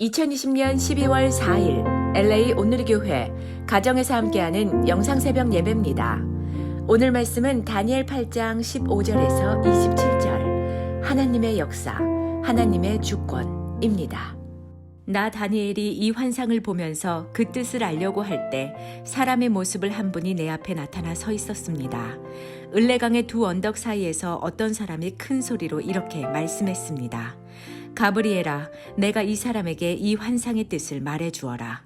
2020년 12월 4일 LA 오늘의 교회 가정에서 함께하는 영상 새벽 예배입니다. 오늘 말씀은 다니엘 8장 15절에서 27절 하나님의 역사, 하나님의 주권입니다. 나 다니엘이 이 환상을 보면서 그 뜻을 알려고 할 때 사람의 모습을 한 분이 내 앞에 나타나 서 있었습니다. 을레강의 두 언덕 사이에서 어떤 사람이 큰 소리로 이렇게 말씀했습니다. 가브리엘아, 내가 이 사람에게 이 환상의 뜻을 말해 주어라.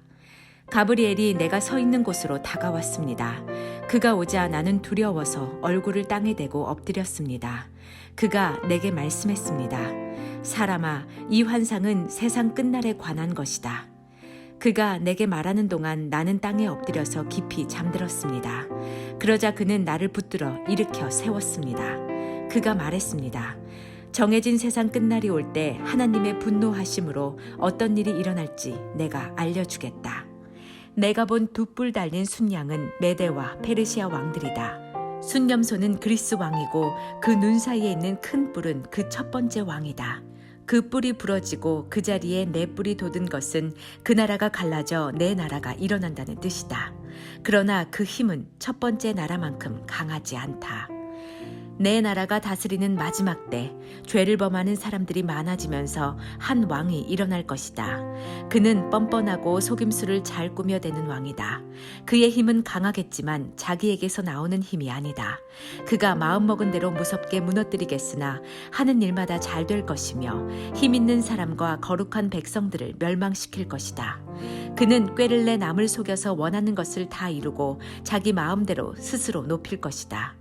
가브리엘이 내가 서 있는 곳으로 다가왔습니다. 그가 오자 나는 두려워서 얼굴을 땅에 대고 엎드렸습니다. 그가 내게 말씀했습니다. 사람아, 이 환상은 세상 끝날에 관한 것이다. 그가 내게 말하는 동안 나는 땅에 엎드려서 깊이 잠들었습니다. 그러자 그는 나를 붙들어 일으켜 세웠습니다. 그가 말했습니다. 정해진 세상 끝날이 올 때 하나님의 분노하심으로 어떤 일이 일어날지 내가 알려주겠다. 내가 본 두 뿔 달린 순양은 메데와 페르시아 왕들이다. 순염소는 그리스 왕이고 그 눈 사이에 있는 큰 뿔은 그 첫 번째 왕이다. 그 뿔이 부러지고 그 자리에 내 뿔이 돋은 것은 그 나라가 갈라져 내 나라가 일어난다는 뜻이다. 그러나 그 힘은 첫 번째 나라만큼 강하지 않다. 내 나라가 다스리는 마지막 때 죄를 범하는 사람들이 많아지면서 한 왕이 일어날 것이다. 그는 뻔뻔하고 속임수를 잘 꾸며대는 왕이다. 그의 힘은 강하겠지만 자기에게서 나오는 힘이 아니다. 그가 마음먹은 대로 무섭게 무너뜨리겠으나 하는 일마다 잘 될 것이며 힘 있는 사람과 거룩한 백성들을 멸망시킬 것이다. 그는 꾀를 내 남을 속여서 원하는 것을 다 이루고 자기 마음대로 스스로 높일 것이다.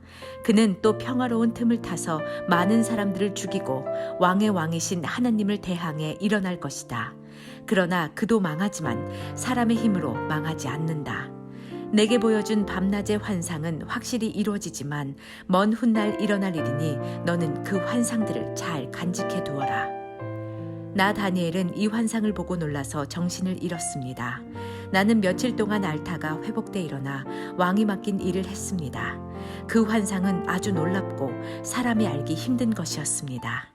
그는 또 평화로운 틈을 타서 많은 사람들을 죽이고 왕의 왕이신 하나님을 대항해 일어날 것이다. 그러나 그도 망하지만 사람의 힘으로 망하지 않는다. 내게 보여준 밤낮의 환상은 확실히 이루어지지만 먼 훗날 일어날 일이니 너는 그 환상들을 잘 간직해 두어라. 나 다니엘은 이 환상을 보고 놀라서 정신을 잃었습니다. 나는 며칠 동안 앓다가 회복돼 일어나 왕이 맡긴 일을 했습니다. 그 환상은 아주 놀랍고 사람이 알기 힘든 것이었습니다.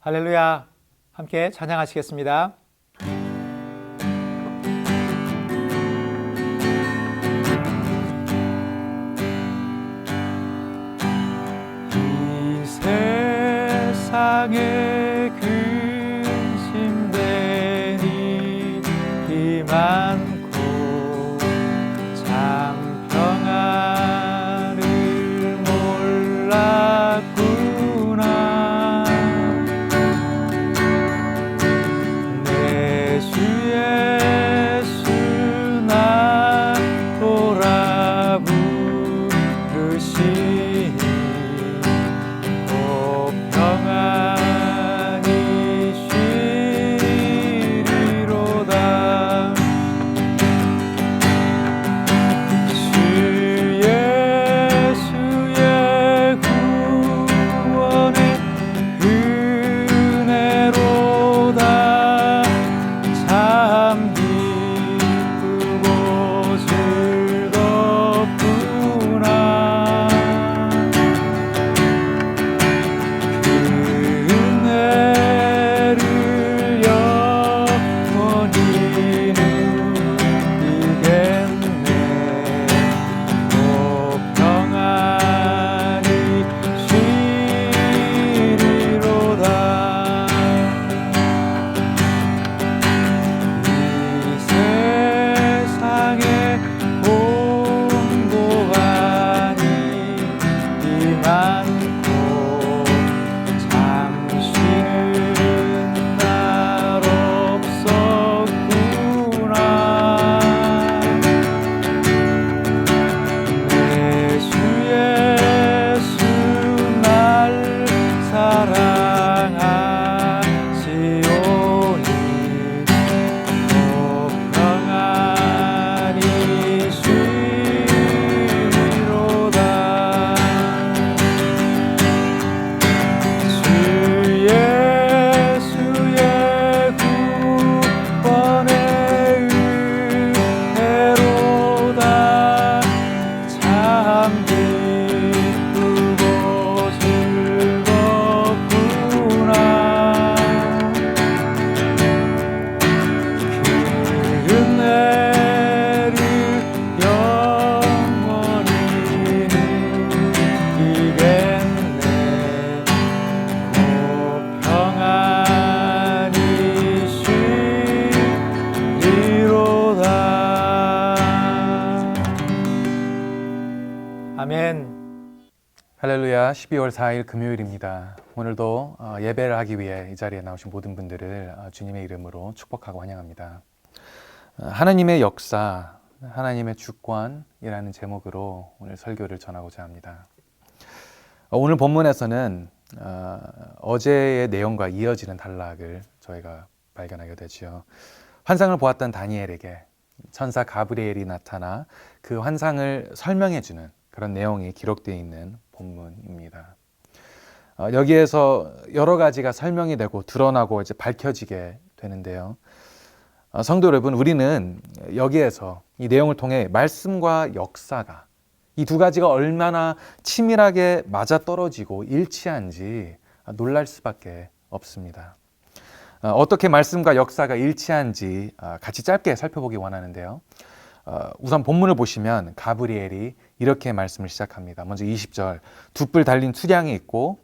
할렐루야. 함께 찬양하시겠습니다. 이 세상에 할렐루야 12월 4일 금요일입니다. 오늘도 어, 예배를 하기 위해 이 자리에 나오신 모든 분들을 어, 주님의 이름으로 축복하고 환영합니다. 어, 하나님의 역사, 하나님의 주권이라는 제목으로 오늘 설교를 전하고자 합니다. 어, 오늘 본문에서는 어, 어제의 내용과 이어지는 단락을 저희가 발견하게 되지요. 환상을 보았던 다니엘에게 천사 가브리엘이 나타나 그 환상을 설명해 주는 그런 내용이 기록되어 있는 본문입니다. 어, 여기에서 여러 가지가 설명이 되고 드러나고 이제 밝혀지게 되는데요. 어, 성도 여러분, 우리는 여기에서 이 내용을 통해 말씀과 역사가 이 두 가지가 얼마나 치밀하게 맞아 떨어지고 일치한지 놀랄 수밖에 없습니다. 어, 어떻게 말씀과 역사가 일치한지 어, 같이 짧게 살펴보기 원하는데요. 어, 우선 본문을 보시면 가브리엘이 이렇게 말씀을 시작합니다. 먼저 20절 두 뿔 달린 수량이 있고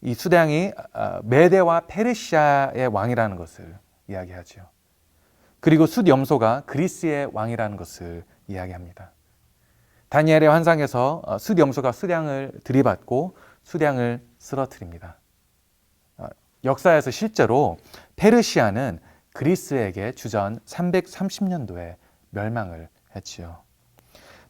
이 수량이 어, 메대와 페르시아의 왕이라는 것을 이야기하죠. 그리고 숫 염소가 그리스의 왕이라는 것을 이야기합니다. 다니엘의 환상에서 어, 숫염소가 수량을 들이받고 수량을 쓰러뜨립니다. 어, 역사에서 실제로 페르시아는 그리스에게 주전 330년도에 멸망을 했지요.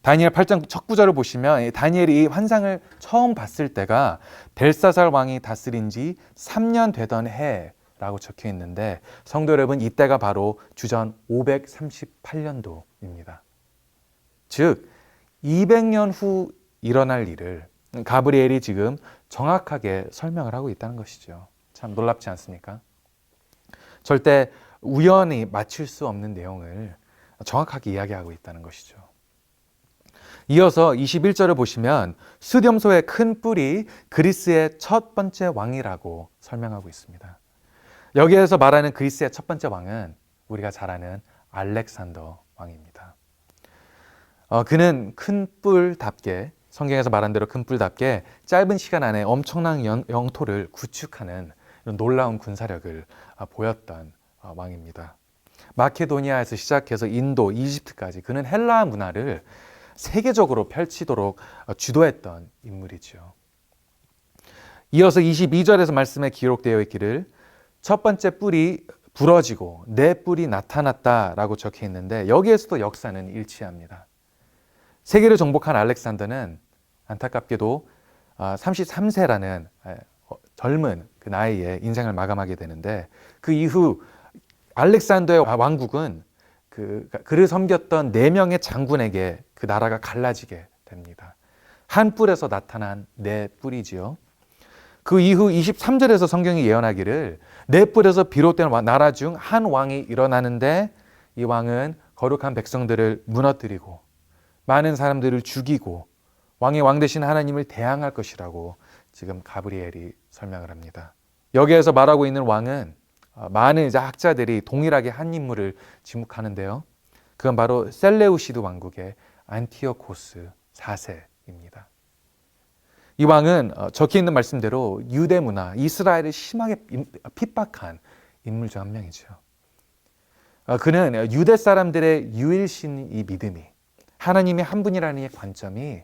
다니엘 8장 첫 구절을 보시면 이 다니엘이 이 환상을 처음 봤을 때가 벨사살 왕이 다스린 지 3년 되던 해라고 적혀 있는데 성도 여러분 이때가 바로 주전 538년도입니다. 즉 200년 후 일어날 일을 가브리엘이 지금 정확하게 설명을 하고 있다는 것이죠. 참 놀랍지 않습니까? 절대 우연히 맞출 수 없는 내용을 정확하게 이야기하고 있다는 것이죠. 이어서 21절을 보시면 수렴소의 큰 뿔이 그리스의 첫 번째 왕이라고 설명하고 있습니다. 여기에서 말하는 그리스의 첫 번째 왕은 우리가 잘 아는 알렉산더 왕입니다. 어, 그는 큰 뿔답게 성경에서 말한 대로 큰 뿔답게 짧은 시간 안에 엄청난 영, 영토를 구축하는 놀라운 군사력을 아, 보였던 어, 왕입니다. 마케도니아에서 시작해서 인도, 이집트까지 그는 헬라 문화를 세계적으로 펼치도록 어, 주도했던 인물이죠. 이어서 22절에서 말씀에 기록되어 있기를 첫 번째 뿔이 부러지고 내 뿔이 나타났다라고 적혀 있는데 여기에서도 역사는 일치합니다. 세계를 정복한 알렉산더는 안타깝게도 33세라는 젊은 그 나이에 인생을 마감하게 되는데 그 이후 알렉산더의 왕국은 그 그를 섬겼던 네 명의 장군에게 그 나라가 갈라지게 됩니다. 한 뿔에서 나타난 네 뿔이지요. 그 이후 23절에서 성경이 예언하기를 네 뿔에서 비롯된 나라 중 한 왕이 일어나는데 이 왕은 거룩한 백성들을 무너뜨리고 많은 사람들을 죽이고 왕의 왕 대신 하나님을 대항할 것이라고 지금 가브리엘이 설명을 합니다. 여기에서 말하고 있는 왕은 어, 많은 이제 학자들이 동일하게 한 인물을 지목하는데요. 그건 바로 셀레우시드 왕국의 안티오코스 4세입니다. 이 왕은 어, 적혀 있는 말씀대로 유대 문화, 이스라엘을 심하게 핍박한 인물 중 한 명이죠. 어, 그는 유대 사람들의 유일신 이 믿음이 하나님이 한 분이라는 이 관점이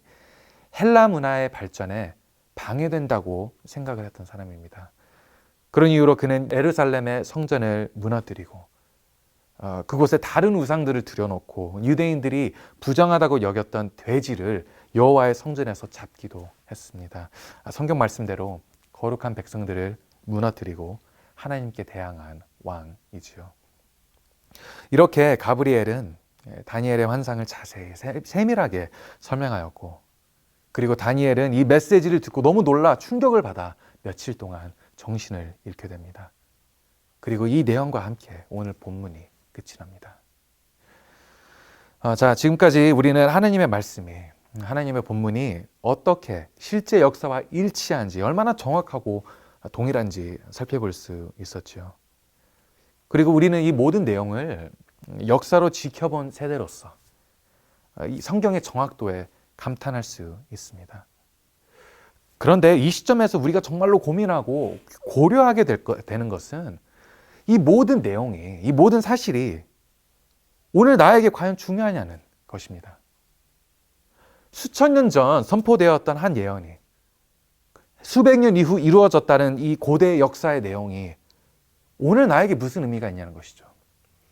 헬라 문화의 발전에 방해된다고 생각을 했던 사람입니다. 그런 이유로 그는 에르살렘의 성전을 무너뜨리고 어, 그곳에 다른 우상들을 들여놓고 유대인들이 부정하다고 여겼던 돼지를 여호와의 성전에서 잡기도 했습니다. 아, 성경 말씀대로 거룩한 백성들을 무너뜨리고 하나님께 대항한 왕이지요. 이렇게 가브리엘은 다니엘의 환상을 자세히 세밀하게 설명하였고 그리고 다니엘은 이 메시지를 듣고 너무 놀라 충격을 받아 며칠 동안 정신을 잃게 됩니다. 그리고 이 내용과 함께 오늘 본문이 끝이 납니다. 아, 자, 지금까지 우리는 하나님의 말씀이 하나님의 본문이 어떻게 실제 역사와 일치한지 얼마나 정확하고 동일한지 살펴볼 수 있었죠. 그리고 우리는 이 모든 내용을 역사로 지켜본 세대로서 이 성경의 정확도에 감탄할 수 있습니다. 그런데 이 시점에서 우리가 정말로 고민하고 고려하게 될 거, 되는 것은 이 모든 내용이, 이 모든 사실이 오늘 나에게 과연 중요하냐는 것입니다. 수천 년 전 선포되었던 한 예언이 수백 년 이후 이루어졌다는 이 고대 역사의 내용이 오늘 나에게 무슨 의미가 있냐는 것이죠.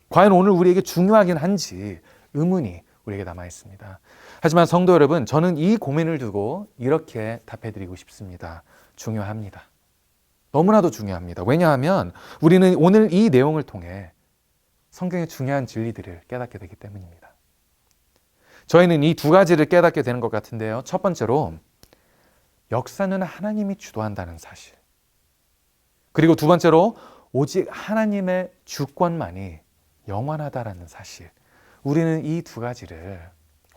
과연 오늘 우리에게 중요하긴 한지 의문이 우리에게 남아 있습니다. 하지만 성도 여러분, 저는 이 고민을 두고 이렇게 답해드리고 싶습니다. 중요합니다. 너무나도 중요합니다. 왜냐하면 우리는 오늘 이 내용을 통해 성경의 중요한 진리들을 깨닫게 되기 때문입니다. 저희는 이 두 가지를 깨닫게 되는 것 같은데요. 첫 번째로 역사는 하나님이 주도한다는 사실. 그리고 두 번째로 오직 하나님의 주권만이 영원하다라는 사실. 우리는 이 두 가지를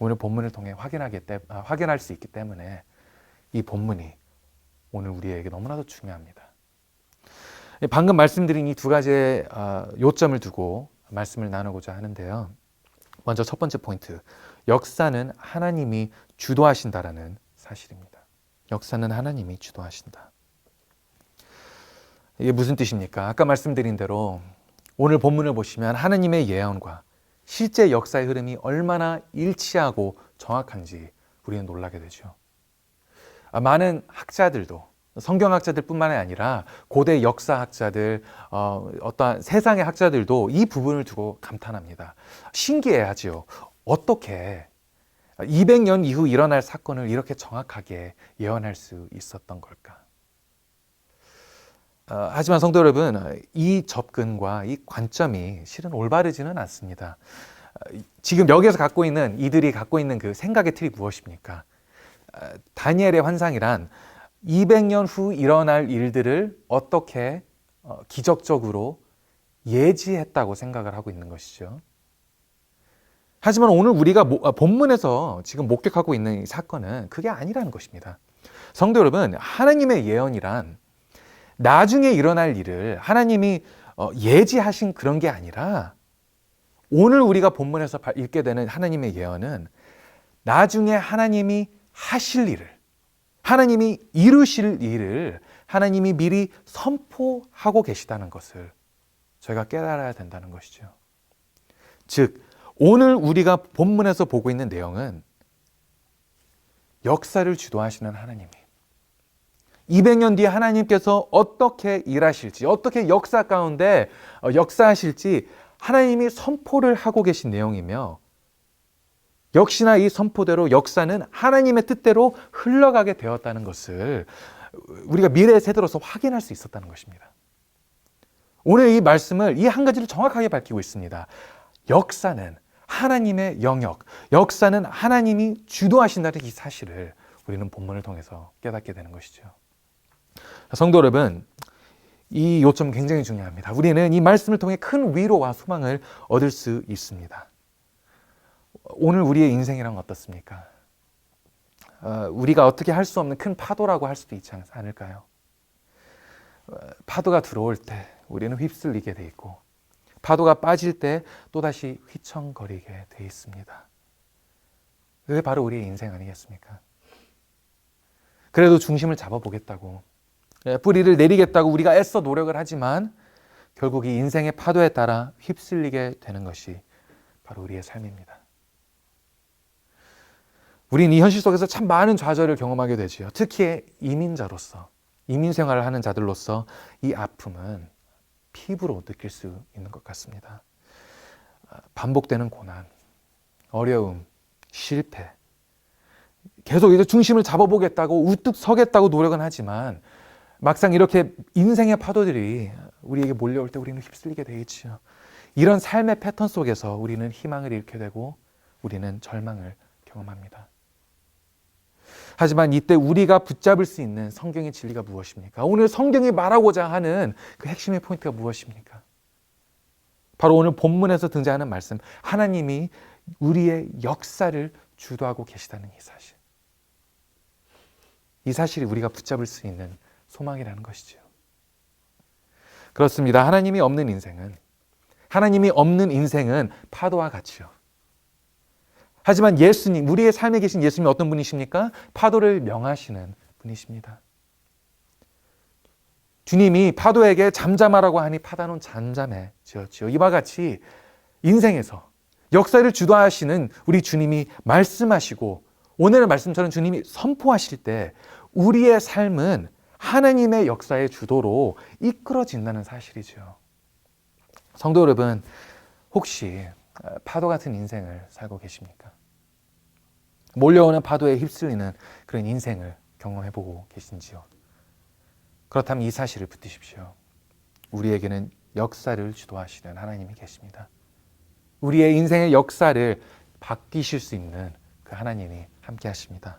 오늘 본문을 통해 확인하기 때, 아, 확인할 수 있기 때문에 이 본문이 오늘 우리에게 너무나도 중요합니다. 방금 말씀드린 이 두 가지의 아, 요점을 두고 말씀을 나누고자 하는데요. 먼저 첫 번째 포인트. 역사는 하나님이 주도하신다라는 사실입니다. 역사는 하나님이 주도하신다. 이게 무슨 뜻입니까? 아까 말씀드린 대로 오늘 본문을 보시면 하나님의 예언과 실제 역사의 흐름이 얼마나 일치하고 정확한지 우리는 놀라게 되죠. 아, 많은 학자들도 성경학자들뿐만 아니라 고대 역사학자들, 어, 어떠한 세상의 학자들도 이 부분을 두고 감탄합니다. 신기해하지요. 어떻게 200년 이후 일어날 사건을 이렇게 정확하게 예언할 수 있었던 걸까? 어, 하지만 성도 여러분, 이 접근과 이 관점이 실은 올바르지는 않습니다. 어, 지금 여기에서 갖고 있는 이들이 갖고 있는 그 생각의 틀이 무엇입니까? 어, 다니엘의 환상이란 200년 후 일어날 일들을 어떻게 어, 기적적으로 예지했다고 생각을 하고 있는 것이죠. 하지만 오늘 우리가 모- 아, 본문에서 지금 목격하고 있는 이 사건은 그게 아니라는 것입니다. 성도 여러분, 하나님의 예언이란 나중에 일어날 일을 하나님이 어, 예지하신 그런 게 아니라 오늘 우리가 본문에서 바- 읽게 되는 하나님의 예언은 나중에 하나님이 하실 일을 하나님이 이루실 일을 하나님이 미리 선포하고 계시다는 것을 저희가 깨달아야 된다는 것이죠. 즉, 오늘 우리가 본문에서 보고 있는 내용은 역사를 주도하시는 하나님이 200년 뒤에 하나님께서 어떻게 일하실지, 어떻게 역사 가운데 어, 역사하실지 하나님이 선포를 하고 계신 내용이며 역시나 이 선포대로 역사는 하나님의 뜻대로 흘러가게 되었다는 것을 우리가 미래 세대로서 확인할 수 있었다는 것입니다. 오늘 이 말씀을 이 한 가지를 정확하게 밝히고 있습니다. 역사는 하나님의 영역, 역사는 하나님이 주도하신다는 이 사실을 우리는 본문을 통해서 깨닫게 되는 것이죠. 성도 여러분, 이 요점 굉장히 중요합니다. 우리는 이 말씀을 통해 큰 위로와 소망을 얻을 수 있습니다. 오늘 우리의 인생이란 어떻습니까? 어, 우리가 어떻게 할 수 없는 큰 파도라고 할 수도 있지 않- 않을까요? 어, 파도가 들어올 때 우리는 휩쓸리게 돼 있고 파도가 빠질 때 또다시 휘청거리게 돼 있습니다. 그게 바로 우리의 인생 아니겠습니까? 그래도 중심을 잡아보겠다고 예, 뿌리를 내리겠다고 우리가 애써 노력을 하지만 결국 이 인생의 파도에 따라 휩쓸리게 되는 것이 바로 우리의 삶입니다. 우리는 이 현실 속에서 참 많은 좌절을 경험하게 되지요. 특히 이민자로서, 이민 생활을 하는 자들로서 이 아픔은 피부로 느낄 수 있는 것 같습니다. 아, 반복되는 고난, 어려움, 실패. 계속 이제 중심을 잡아보겠다고 우뚝 서겠다고 노력은 하지만 막상 이렇게 인생의 파도들이 우리에게 몰려올 때 우리는 휩쓸리게 되겠지요. 이런 삶의 패턴 속에서 우리는 희망을 잃게 되고 우리는 절망을 경험합니다. 하지만 이때 우리가 붙잡을 수 있는 성경의 진리가 무엇입니까? 오늘 성경이 말하고자 하는 그 핵심의 포인트가 무엇입니까? 바로 오늘 본문에서 등장하는 말씀, 하나님이 우리의 역사를 주도하고 계시다는 이 사실. 이 사실이 우리가 붙잡을 수 있는 소망이라는 것이죠. 그렇습니다. 하나님이 없는 인생은 하나님이 없는 인생은 파도와 같이요. 하지만 예수님, 우리의 삶에 계신 예수님이 어떤 분이십니까? 파도를 명하시는 분이십니다. 주님이 파도에게 잠잠하라고 하니 파도는 잠잠해지었지요. 이와 같이 인생에서 역사를 주도하시는 우리 주님이 말씀하시고 오늘의 말씀처럼 주님이 선포하실 때 우리의 삶은 하나님의 역사의 주도로 이끌어진다는 사실이죠. 성도 여러분, 혹시 파도 같은 인생을 살고 계십니까? 몰려오는 파도에 휩쓸리는 그런 인생을 경험해 보고 계신지요? 그렇다면 이 사실을 붙드십시오. 우리에게는 역사를 주도하시는 하나님이 계십니다. 우리의 인생의 역사를 바뀌실 수 있는 그 하나님이 함께 하십니다.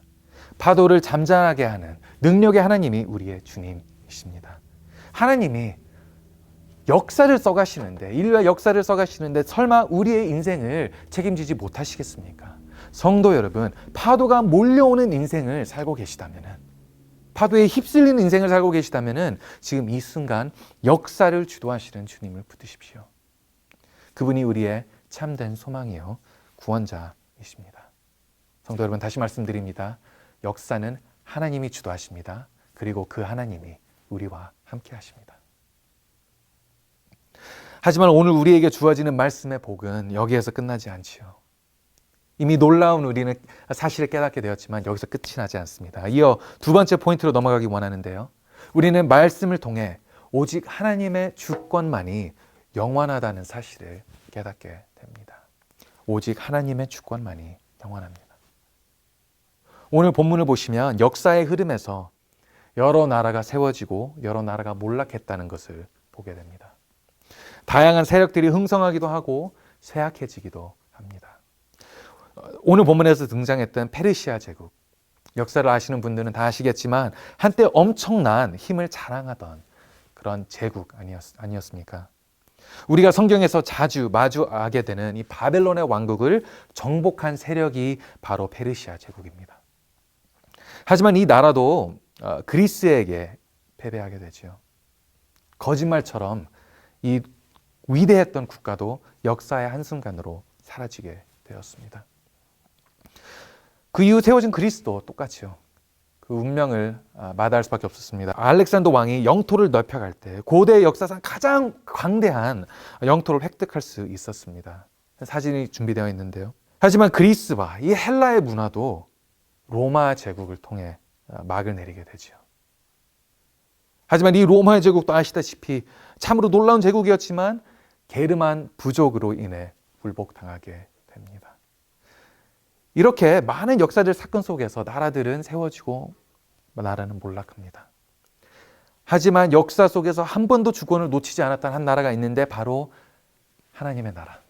파도를 잠잠하게 하는 능력의 하나님이 우리의 주님이십니다. 하나님이 역사를 써가시는데, 인류의 역사를 써가시는데, 설마 우리의 인생을 책임지지 못하시겠습니까? 성도 여러분, 파도가 몰려오는 인생을 살고 계시다면, 파도에 휩쓸리는 인생을 살고 계시다면, 지금 이 순간 역사를 주도하시는 주님을 붙드십시오. 그분이 우리의 참된 소망이요, 구원자이십니다. 성도 여러분, 다시 말씀드립니다. 역사는 하나님이 주도하십니다. 그리고 그 하나님이 우리와 함께 하십니다. 하지만 오늘 우리에게 주어지는 말씀의 복은 여기에서 끝나지 않지요. 이미 놀라운 우리는 사실을 깨닫게 되었지만 여기서 끝이 나지 않습니다. 이어 두 번째 포인트로 넘어가기 원하는데요. 우리는 말씀을 통해 오직 하나님의 주권만이 영원하다는 사실을 깨닫게 됩니다. 오직 하나님의 주권만이 영원합니다. 오늘 본문을 보시면 역사의 흐름에서 여러 나라가 세워지고 여러 나라가 몰락했다는 것을 보게 됩니다. 다양한 세력들이 흥성하기도 하고 쇠약해지기도 합니다. 오늘 본문에서 등장했던 페르시아 제국. 역사를 아시는 분들은 다 아시겠지만 한때 엄청난 힘을 자랑하던 그런 제국 아니었, 아니었습니까? 우리가 성경에서 자주 마주하게 되는 이 바벨론의 왕국을 정복한 세력이 바로 페르시아 제국입니다. 하지만 이 나라도 어, 그리스에게 패배하게 되지요. 거짓말처럼 이 위대했던 국가도 역사의 한순간으로 사라지게 되었습니다. 그 이후 세워진 그리스도 똑같이요. 그 운명을 아, 마다할 수밖에 없었습니다. 알렉산더 왕이 영토를 넓혀갈 때 고대 역사상 가장 광대한 영토를 획득할 수 있었습니다. 사진이 준비되어 있는데요. 하지만 그리스와 이 헬라의 문화도 로마 제국을 통해 아, 막을 내리게 되지요. 하지만 이 로마 제국도 아시다시피 참으로 놀라운 제국이었지만 게르만 부족으로 인해 굴복당하게 됩니다. 이렇게 많은 역사적 사건 속에서 나라들은 세워지고 나라는 몰락합니다. 하지만 역사 속에서 한 번도 주권을 놓치지 않았던 한 나라가 있는데 바로 하나님의 나라.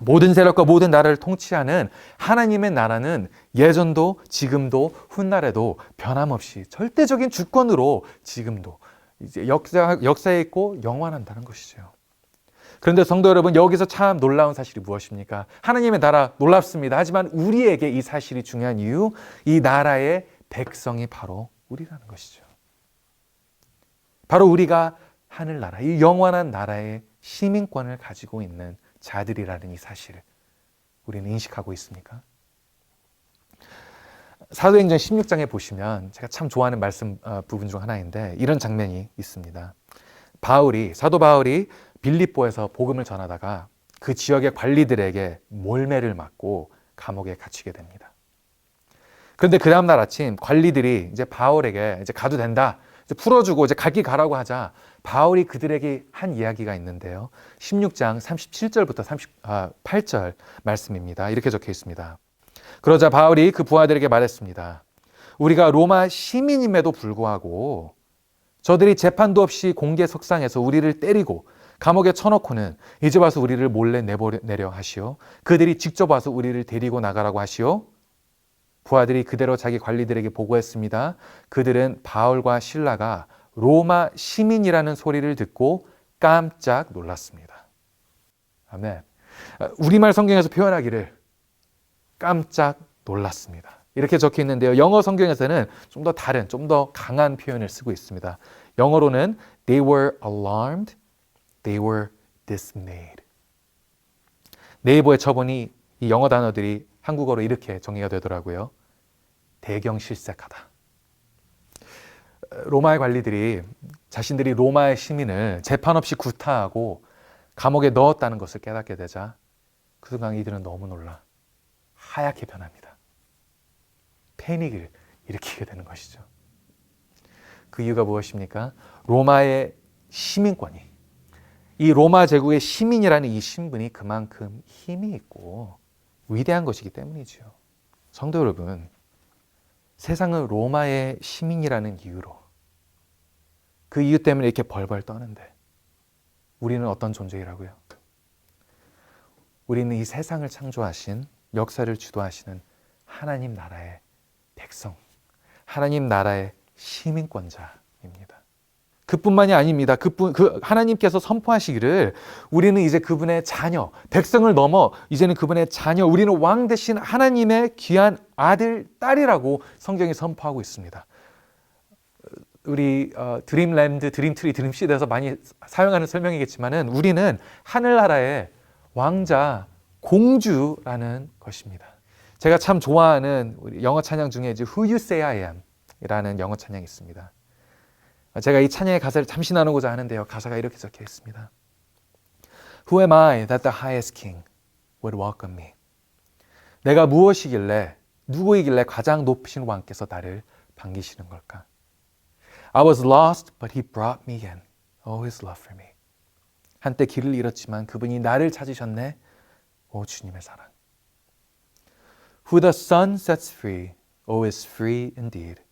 모든 세력과 모든 나라를 통치하는 하나님의 나라는 예전도 지금도 훗날에도 변함없이 절대적인 주권으로 지금도 이제 역사, 역사에 있고 영원한다는 것이죠. 그런데 성도 여러분, 여기서 참 놀라운 사실이 무엇입니까? 하나님의 나라 놀랍습니다. 하지만 우리에게 이 사실이 중요한 이유, 이 나라의 백성이 바로 우리라는 것이죠. 바로 우리가 하늘나라, 이 영원한 나라의 시민권을 가지고 있는 자들이라는 이 사실을 우리는 인식하고 있습니까? 사도행전 16장에 보시면 제가 참 좋아하는 말씀 어, 부분 중 하나인데 이런 장면이 있습니다. 바울이 사도 바울이 빌립보에서 복음을 전하다가 그 지역의 관리들에게 몰매를 맞고 감옥에 갇히게 됩니다. 그런데 그 다음날 아침 관리들이 이제 바울에게 이제 가도 된다. 이제 풀어주고 이제 갈 길 가라고 하자 바울이 그들에게 한 이야기가 있는데요. 16장 37절부터 38절 말씀입니다. 이렇게 적혀 있습니다. 그러자 바울이 그 부하들에게 말했습니다. 우리가 로마 시민임에도 불구하고 저들이 재판도 없이 공개 석상에서 우리를 때리고 감옥에 쳐넣고는 이제 와서 우리를 몰래 내보내려 하시오. 그들이 직접 와서 우리를 데리고 나가라고 하시오. 부하들이 그대로 자기 관리들에게 보고했습니다. 그들은 바울과 신라가 로마 시민이라는 소리를 듣고 깜짝 놀랐습니다. 아멘. 우리말 성경에서 표현하기를 깜짝 놀랐습니다. 이렇게 적혀 있는데요. 영어 성경에서는 좀 더 다른, 좀 더 강한 표현을 쓰고 있습니다. 영어로는 they were alarmed, they were dismayed. 네이버에 쳐보니 이 영어 단어들이 한국어로 이렇게 정의가 되더라고요. 대경실색하다. 로마의 관리들이 자신들이 로마의 시민을 재판 없이 구타하고 감옥에 넣었다는 것을 깨닫게 되자 그 순간 이들은 너무 놀라 하얗게 변합니다. 패닉을 일으키게 되는 것이죠. 그 이유가 무엇입니까? 로마의 시민권이 이 로마 제국의 시민이라는 이 신분이 그만큼 힘이 있고 위대한 것이기 때문이죠. 성도 여러분, 세상은 로마의 시민이라는 이유로 그 이유 때문에 이렇게 벌벌 떠는데 우리는 어떤 존재이라고요? 우리는 이 세상을 창조하신 역사를 주도하시는 하나님 나라의 백성, 하나님 나라의 시민권자입니다. 그뿐만이 아닙니다. 그뿐 그 하나님께서 선포하시기를 우리는 이제 그분의 자녀, 백성을 넘어 이제는 그분의 자녀, 우리는 왕 대신 하나님의 귀한 아들, 딸이라고 성경이 선포하고 있습니다. 우리 어, 드림랜드, 드림트리, 드림시대에서 많이 사용하는 설명이겠지만은 우리는 하늘나라의 왕자, 공주라는 것입니다. 제가 참 좋아하는 우리 영어 찬양 중에 이제 Who You Say I Am 이라는 영어 찬양이 있습니다. 제가 이 찬양의 가사를 잠시 나누고자 하는데요. 가사가 이렇게 적혀 있습니다. Who am I that the highest king would welcome me? 내가 무엇이길래 누구이길래 가장 높으신 왕께서 나를 반기시는 걸까? I was lost, but he brought me in. Oh, his love for me. 한때 길을 잃었지만 그분이 나를 찾으셨네. 오 주님의 사랑. Who the Son sets free, oh, is free indeed.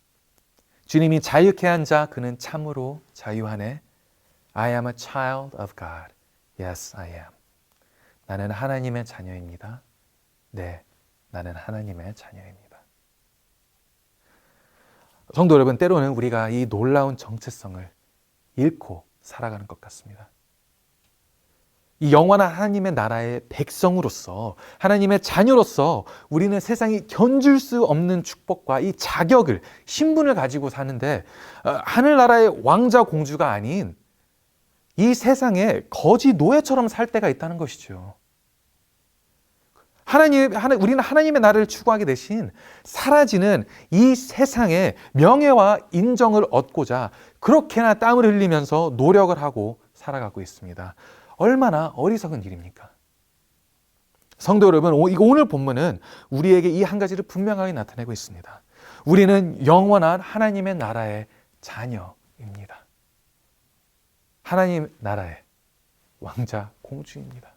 주님이 자유케 한 자 그는 참으로 자유하네. I am a child of God. Yes, I am. 나는 하나님의 자녀입니다. 네, 나는 하나님의 자녀입니다. 성도 여러분, 때로는 우리가 이 놀라운 정체성을 잃고 살아가는 것 같습니다. 이 영원한 하나님의 나라의 백성으로서 하나님의 자녀로서 우리는 세상이 견줄 수 없는 축복과 이 자격을 신분을 가지고 사는데 어, 하늘나라의 왕자 공주가 아닌 이 세상에 거지 노예처럼 살 때가 있다는 것이죠. 하나님, 하나, 우리는 하나님의 나라를 추구하게 대신 사라지는 이 세상의 명예와 인정을 얻고자 그렇게나 땀을 흘리면서 노력을 하고 살아가고 있습니다. 얼마나 어리석은 일입니까? 성도 여러분, 오늘 본문은 우리에게 이 한 가지를 분명하게 나타내고 있습니다. 우리는 영원한 하나님의 나라의 자녀입니다. 하나님 나라의 왕자 공주입니다.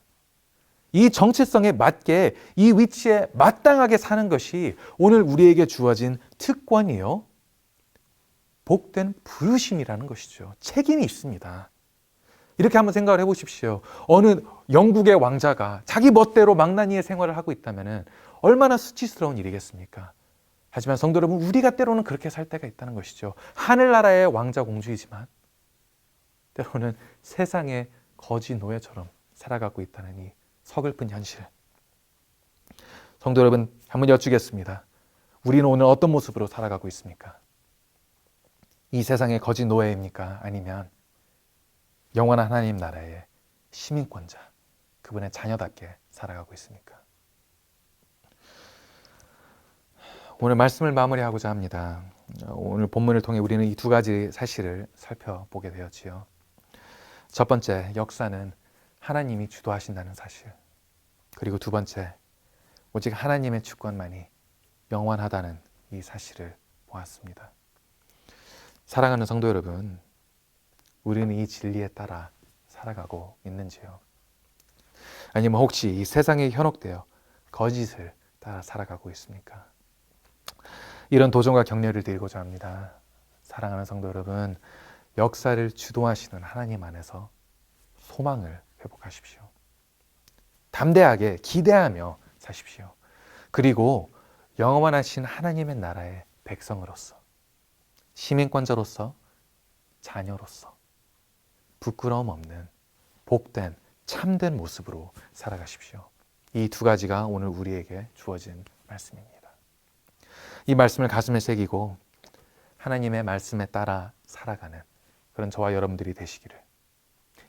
이 정체성에 맞게 이 위치에 마땅하게 사는 것이 오늘 우리에게 주어진 특권이요. 복된 부르심이라는 것이죠. 책임이 있습니다. 이렇게 한번 생각을 해보십시오. 어느 영국의 왕자가 자기 멋대로 망나니의 생활을 하고 있다면 얼마나 수치스러운 일이겠습니까? 하지만 성도 여러분, 우리가 때로는 그렇게 살 때가 있다는 것이죠. 하늘나라의 왕자 공주이지만 때로는 세상의 거지 노예처럼 살아가고 있다는 이 서글픈 현실. 성도 여러분, 한번 여쭈겠습니다. 우리는 오늘 어떤 모습으로 살아가고 있습니까? 이 세상의 거지 노예입니까? 아니면 영원한 하나님 나라의 시민권자, 그분의 자녀답게 살아가고 있습니까? 오늘 말씀을 마무리하고자 합니다. 오늘 본문을 통해 우리는 이 두 가지 사실을 살펴보게 되었지요. 첫 번째, 역사는 하나님이 주도하신다는 사실. 그리고 두 번째, 오직 하나님의 주권만이 영원하다는 이 사실을 보았습니다. 사랑하는 성도 여러분, 우리는 이 진리에 따라 살아가고 있는지요? 아니면 혹시 이 세상에 현혹되어 거짓을 따라 살아가고 있습니까? 이런 도전과 격려를 드리고자 합니다. 사랑하는 성도 여러분, 역사를 주도하시는 하나님 안에서 소망을 회복하십시오. 담대하게 기대하며 사십시오. 그리고 영원하신 하나님의 나라의 백성으로서 시민권자로서 자녀로서 부끄러움 없는 복된 참된 모습으로 살아가십시오. 이 두 가지가 오늘 우리에게 주어진 말씀입니다. 이 말씀을 가슴에 새기고 하나님의 말씀에 따라 살아가는 그런 저와 여러분들이 되시기를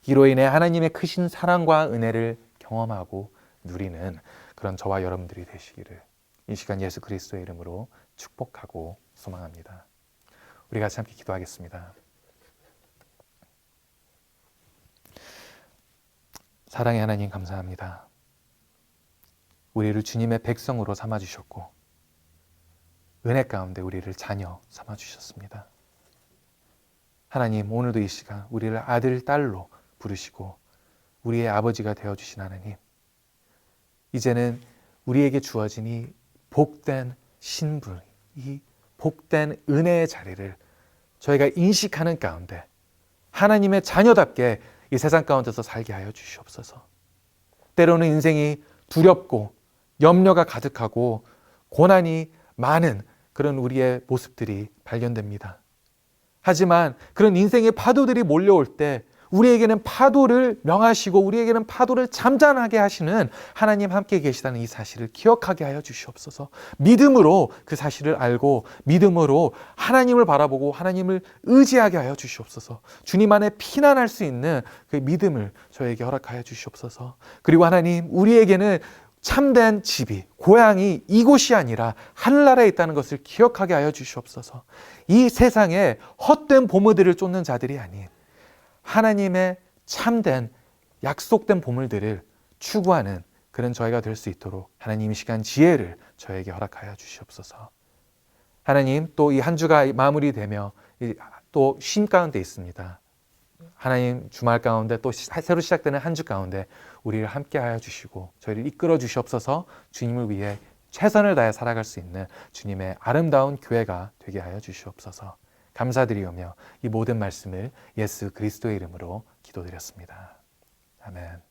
이로 인해 하나님의 크신 사랑과 은혜를 경험하고 누리는 그런 저와 여러분들이 되시기를 이 시간 예수 그리스도의 이름으로 축복하고 소망합니다. 우리 같이 함께 기도하겠습니다. 사랑의 하나님 감사합니다. 우리를 주님의 백성으로 삼아 주셨고 은혜 가운데 우리를 자녀 삼아 주셨습니다. 하나님, 오늘도 이 시간 우리를 아들, 딸로 부르시고 우리의 아버지가 되어 주신 하나님. 이제는 우리에게 주어진 이 복된 신분, 이 복된 은혜의 자리를 저희가 인식하는 가운데 하나님의 자녀답게 이 세상 가운데서 살게 하여 주시옵소서. 때로는 인생이 두렵고 염려가 가득하고 고난이 많은 그런 우리의 모습들이 발견됩니다. 하지만 그런 인생의 파도들이 몰려올 때 우리에게는 파도를 명하시고 우리에게는 파도를 잠잠하게 하시는 하나님 함께 계시다는 이 사실을 기억하게 하여 주시옵소서. 믿음으로 그 사실을 알고 믿음으로 하나님을 바라보고 하나님을 의지하게 하여 주시옵소서. 주님 안에 피난할 수 있는 그 믿음을 저에게 허락하여 주시옵소서. 그리고 하나님 우리에게는 참된 집이 고향이 이곳이 아니라 하늘나라에 있다는 것을 기억하게 하여 주시옵소서. 이 세상에 헛된 보물들을 쫓는 자들이 아닌 하나님의 참된 약속된 보물들을 추구하는 그런 저희가 될 수 있도록 하나님 이 시간 지혜를 저에게 허락하여 주시옵소서. 하나님 또 이 한 주가 마무리되며 또 쉼 가운데 있습니다. 하나님 주말 가운데 또 시- 새로 시작되는 한 주 가운데 우리를 함께 하여 주시고 저희를 이끌어 주시옵소서 주님을 위해 최선을 다해 살아갈 수 있는 주님의 아름다운 교회가 되게 하여 주시옵소서 감사드리오며 이 모든 말씀을 예수 그리스도의 이름으로 기도드렸습니다. 아멘.